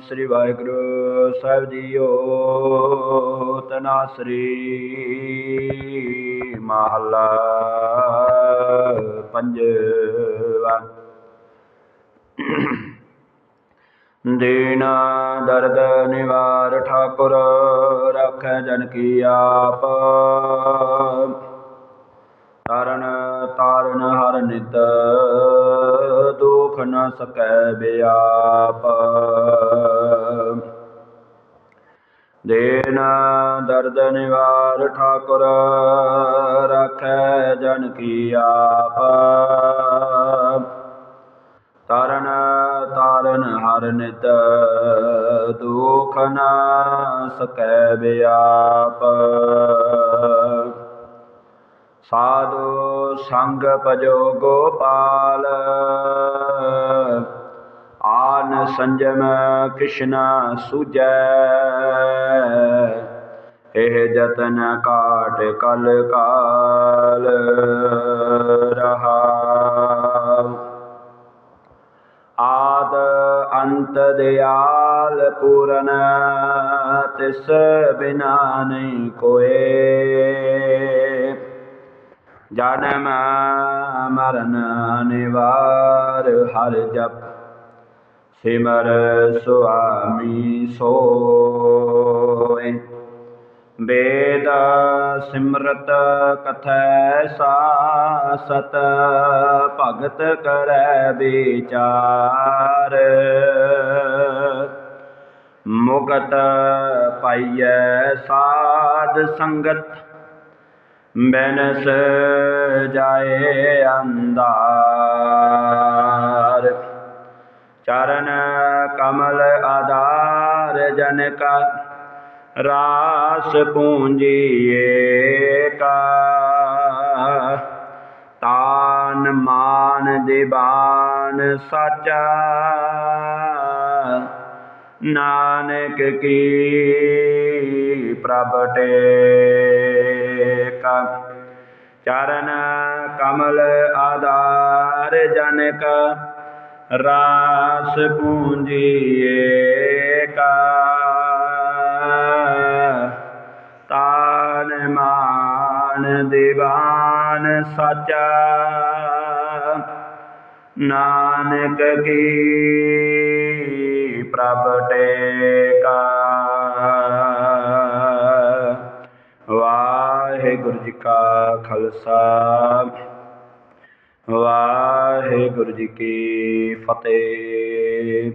ਸ੍ਰੀ ਵਾਹਿਗੁਰੂ ਸਾਹਿਬ JIO. ਤਨਾਸਰੀ ਮਹਲਾ ਪੰਜਵਾ। ਦੀਨ, ਦਰਦ, ਨਿਵਾਰ, ਠਾਕੁਰ ਰੱਖੈ ਜਨ ਕੀ ਆਪ। ਤਰਨ ਤਾਰਨ ਹਰ ਨਿਤ ਨ ਸਕੈ ਬਿਆਪ। ਦੇਨ ਦਰਦ ਨਿਵਾਰ ਠਾਕੁਰ, ਰੱਖੈ ਜਨ ਕੀ ਆਪ। ਤਰਨ ਤਾਰਨ ਹਰ ਨਿਤ, ਦੁਖ ਨ ਸਕੈ ਬਿਆਪ। ਸਾਧੂ ਸੰਗ ਭਜੋ ਗੋਪਾਲ ਸੰਜਮ ਕ੍ਰਿਸ਼ਨ ਸੂਜੈ। ਇਹ ਜਤਨ ਕਾਟ ਕਲ ਕਾਲ ਰਹਾ ਆਦ ਅੰਤ ਦਿਆਲ ਪੂਰਨ ਤਿਸ ਬਿਨਾ ਨਹੀਂ ਕੋਏ। ਜਨਮ ਮਰਨ ਨਿਵਾਰ ਹਰ ਜਪ ਸਿਮਰ ਸੁਆਮੀ ਸੋਏ। ਵੇਦ ਸਿਮਰਤ ਕਥੈ ਸਾਸਤ, ਭਗਤ ਕਰੈ ਵਿਚਾਰ। ਮੁਕਤ ਪਾਈਐ ਸਾਧ ਸੰਗਤ, ਬੈਨਸ ਜਾਏ ਅੰਦਾਰ ਚਰਨ ਕਮਲ ਆਧਾਰ ਜਨ ਕਾ ਰਾਸ ਪੂੰਜੀਏ ਕਾ। ਤਾਨ ਮਾਨ ਦੀਵਾਨ ਸਾਚਾ। ਨਾਨਕ ਕੀ ਪ੍ਰਭ ਟੇਕਾ। ਚਰਨ ਕਮਲ ਆਧਾਰ ਜਨਕ ਰਾਸ ਪੂੰਜੀਏ ਕਾ। ਤਾਨ ਮਾਨ ਦੀਵਾਨ ਸਾਚਾ। ਨਾਨਕ ਕੀ ਪ੍ਰਭ ਟੇਕਾ। ਵਾਹਿਗੁਰੂ ਜੀ ਕਾ ਖਾਲਸਾ। ਵਾਹਿਗੁਰੂ ਜੀ ਕੀ ਫਤਿਹ।